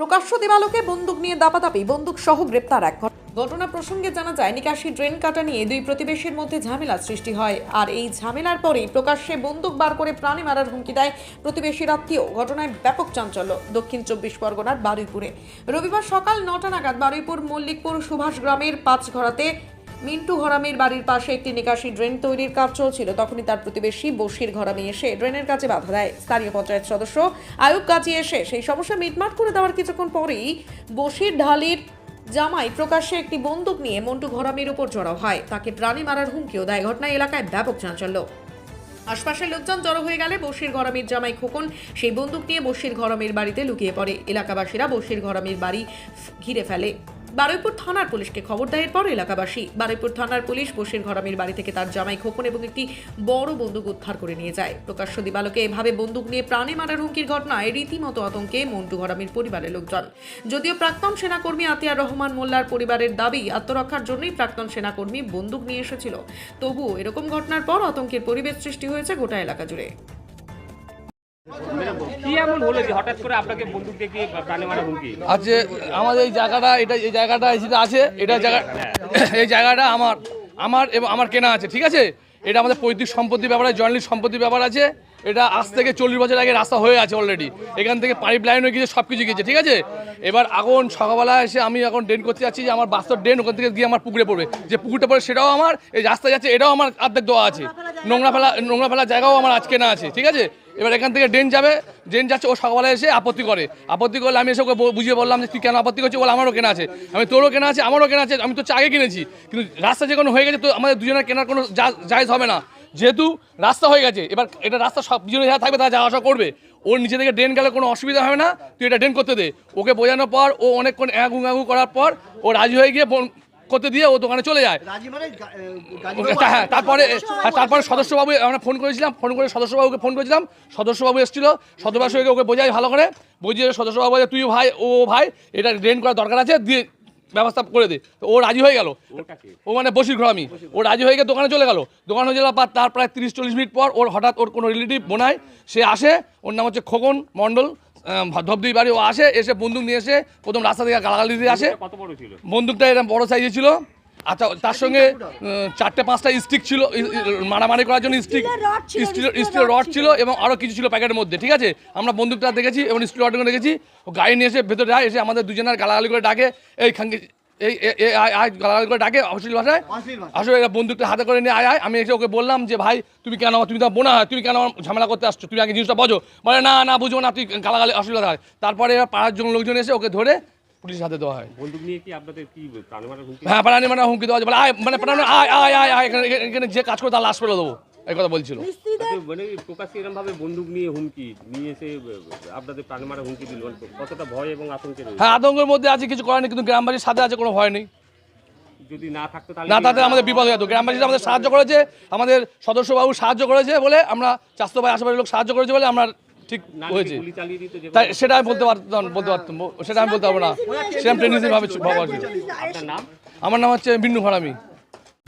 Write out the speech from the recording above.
প্রকাশ্য দেবালোকে বন্দুক নিয়ে দাপাদাপি বন্দুক সহ গ্রেপ্তার এক ঘট- ঘটনা প্রসঙ্গে জানা যায়, নিকাশি ড্রেন কাটা নিয়ে দুই প্রতিবেশীর মধ্যে ঝামেলা সৃষ্টি হয়। আর এই ঝামেলার পরেই প্রকাশ্যে বন্দুক বার করে প্রাণে মারার হুমকি দেয় প্রতিবেশীর আত্মীয়। ঘটনায় ব্যাপক চাঞ্চল্য, দক্ষিণ চব্বিশ পরগনার বারুইপুরে। রবিবার সকাল নটা নাগাদ বারুইপুর মল্লিকপুর সুভাষ গ্রামের পাঁচঘরাতে মিন্টু ঘরামির বাড়ির পাশে একটি নিকাশি ড্রেন তৈরির কাজ চলছিল। তখনই তার প্রতিবেশী বসির ঘরামি এসে ড্রেনের কাছে বাধা দেয়। স্থানীয় পঞ্চায়েত সদস্য আয়ুব গাজী এসে সেই সমস্যা মিটমাট করে দেওয়ার কিছুক্ষণ পরেই বসির ঢালির জামাই প্রকাশ্যে একটি বন্দুক নিয়ে মন্টু ঘরামির উপর জড়ো হয়। তাকে প্রাণী মারার হুমকিও দেয়। ঘটনায় এলাকায় ব্যাপক চাঞ্চল্য। আশপাশের লোকজন জড়ো হয়ে গেলে বসির ঘরামির জামাই খোকন সেই বন্দুক নিয়ে বসির ঘরামির বাড়িতে লুকিয়ে পড়ে। এলাকাবাসীরা বসির ঘরামির বাড়ি ঘিরে ফেলে। বারুইপুর থানার পুলিশকে খবর দেয় এরপর এলাকাবাসী। বারুইপুর থানার পুলিশ বসির ঘরামির বাড়ি থেকে তার জামাই খোকন এবং একটি বড় বন্দুক উদ্ধার করে নিয়ে যায়। প্রকাশ্য দিবালোকে এভাবে বন্দুক নিয়ে প্রাণে মারার হুমকির ঘটনায় রীতিমতো আতঙ্কে মন্টু ঘরামির পরিবারের লোকজন। যদিও প্রাক্তন সেনাকর্মী আতিয়ার রহমান মোল্লার পরিবারের দাবি, আত্মরক্ষার জন্যই প্রাক্তন সেনাকর্মী বন্দুক নিয়ে এসেছিল। তবুও এরকম ঘটনার পর আতঙ্কের পরিবেশ সৃষ্টি হয়েছে গোটা এলাকা জুড়ে। আছে আমাদের এই জায়গাটা এটা এই জায়গাটা যেটা আছে এটা জায়গা এই জায়গাটা আমার আমার এবং আমার কেনা আছে ঠিক আছে? এটা আমাদের পৈতৃক সম্পত্তির ব্যাপার জয়েন্টলি সম্পত্তির ব্যাপার আছে এটা আজ থেকে চল্লিশ বছর আগে রাস্তা হয়ে আছে অলরেডি এখান থেকে পাইপ লাইন হয়ে গিয়েছে সব কিছু গিয়েছে ঠিক আছে? এবার এখন সকালবেলা এসে আমি এখন ড্রেন করতে যাচ্ছি যে আমার বাস্তব ড্রেন ওখান থেকে গিয়ে আমার পুকুরে পড়বে। যে পুকুরটা পড়ে সেটাও আমার এই রাস্তা যাচ্ছে এটাও আমার অর্ধেক দেওয়া আছে। নোংরা ফেলা নোংরা ফেলার জায়গাও আমার আজকে না আছে ঠিক আছে? এবার এখান থেকে ড্রেন যাবে, ড্রেন যাচ্ছে, ও সকালে এসে আপত্তি করে। আপত্তি করলে আমি এসে ওকে বুঝিয়ে বললাম যে, তুই কেন আপত্তি করছিস? বলে, আমারও কেনা আছে। আমি, তোরও কেনা আছে, আমারও কেনা আছে, আমি তো আগে কিনেছি। কিন্তু রাস্তা যে কোনো হয়ে গেছে, তো আমাদের দুজনের কেনার কোনো যা- জায়েজ হবে না। যেহেতু রাস্তা হয়ে গেছে, এবার এটা রাস্তা সব দুজনে যারা থাকবে, তারা যাওয়া আসা করবে। ওর নিচে থেকে ড্রেন গেলে কোনো অসুবিধা হবে না, তুই এটা ড্রেন করতে দে। ওকে বোঝানোর পর, ও অনেকক্ষণ অ্যাগু অ্যাগু করার পর, ও রাজি হয়ে গিয়ে করতে দিয়ে ও দোকানে চলে যায়। রাজি মানে তা- হ্যাঁ তারপরে হ্যাঁ, তারপরে সদস্যবাবু আমরা ফোন করেছিলাম ফোন করে সদস্যবাবুকে ফোন করেছিলাম সদস্যবাবু এসেছিল সদস্যবাবুকে ওকে বোঝাই ভালো করে বুঝিয়ে সদস্যবাবু বলে তুই ভাই ও ভাই এটা ড্রেন করার দরকার আছে দিয়ে ব্যবস্থা করে দে। তো ও রাজি হয়ে গেল। ও মানে বসির ঘরামি ও রাজি হয়ে গিয়ে দোকানে চলে গেল। দোকানে হয়ে যাওয়ার পর তার প্রায় তিরিশ চল্লিশ মিনিট পর ওর হঠাৎ ওর কোনো রিলেটিভ বোনায় সে আসে ওর নাম হচ্ছে খোকন মণ্ডল। ধবদুই বাড়ি ও আসে এসে বন্দুক নিয়ে এসে প্রথম রাস্তা থেকে গালাগালি দিয়ে আসে। বন্দুকটা এরকম বড় সাইজে ছিল। আচ্ছা তার সঙ্গে চারটে পাঁচটা স্টিক ছিল মারামারি করার জন্য স্টিক স্টিল স্টিল রড ছিল। এবং আরও কিছু ছিল প্যাকেটের মধ্যে ঠিক আছে? আমরা বন্দুকটা দেখেছি এবং স্টিল রডগুলো দেখেছি। গাড়ি নিয়ে এসে ভেতরে যায় এসে আমাদের দুজনের গালাগালি করে ডাকে এই খাঙ্গি এই আয় আয় গালাগালি করে ডাকে অশ্লীল ভাষায়? অশ্লীল ভাষায়। আসলে এরা বন্দুকটা হাতে করে নিয়ে আয় আয়। আমি এসে ওকে বললাম যে ভাই তুমি কেন আমার- তুমি তো বোনা হয় তুমি কেন আমার ঝামেলা করতে আসছো? তুমি আগে জিনিসটা বোঝো। বলে না না বুঝব না তুই গালাগালি অসুবিধা হয় তারপরে পাড়ার জন লোকজন এসে ওকে ধরে পুলিশের হাতে দেওয়া হয়। বন্দুক নিয়ে কি আপনাদের কি হুমকি? হ্যাঁ প্রাণী মানে হুমকি দেওয়া আছে বলে আয় মানে প্রাণী আয় আয় আয় আয় এখানে এখানে যে কাজ করে তার লাশ ফেলে দেবো। এই কথা বলছিল। মানে প্রকাশ্যে এরকম ভাবে বন্দুক নিয়ে হুমকি নিয়ে এসে আপনাদের প্রাণে মারা হুমকি দিল। মানে কতটা ভয় এবং আতঙ্কে হ্যাঁ আতঙ্কের মধ্যে আছে কিছু করার নেই কিন্তু গ্রামবাসীর সাথে আছে কোনো ভয় নেই। যদি না থাকতো তাহলে না তাতে আমাদের বিপদ হয়ে যেত। গ্রামবাসীরা আমাদের সাহায্য করেছে আমাদের সদস্যবাবু সাহায্য করেছে বলে আমরা স্বাস্থ্য ভাই আশেপাশের লোক সাহায্য করেছে বলে আমরা ঠিক হয়েছে। তাই সেটা আমি বলতে পারতাম বলতে পারতাম সেটা আমি বলতে পারব না। সেরকম ভাবে ভাবা আমার নাম হচ্ছে বিন্নু ফারামি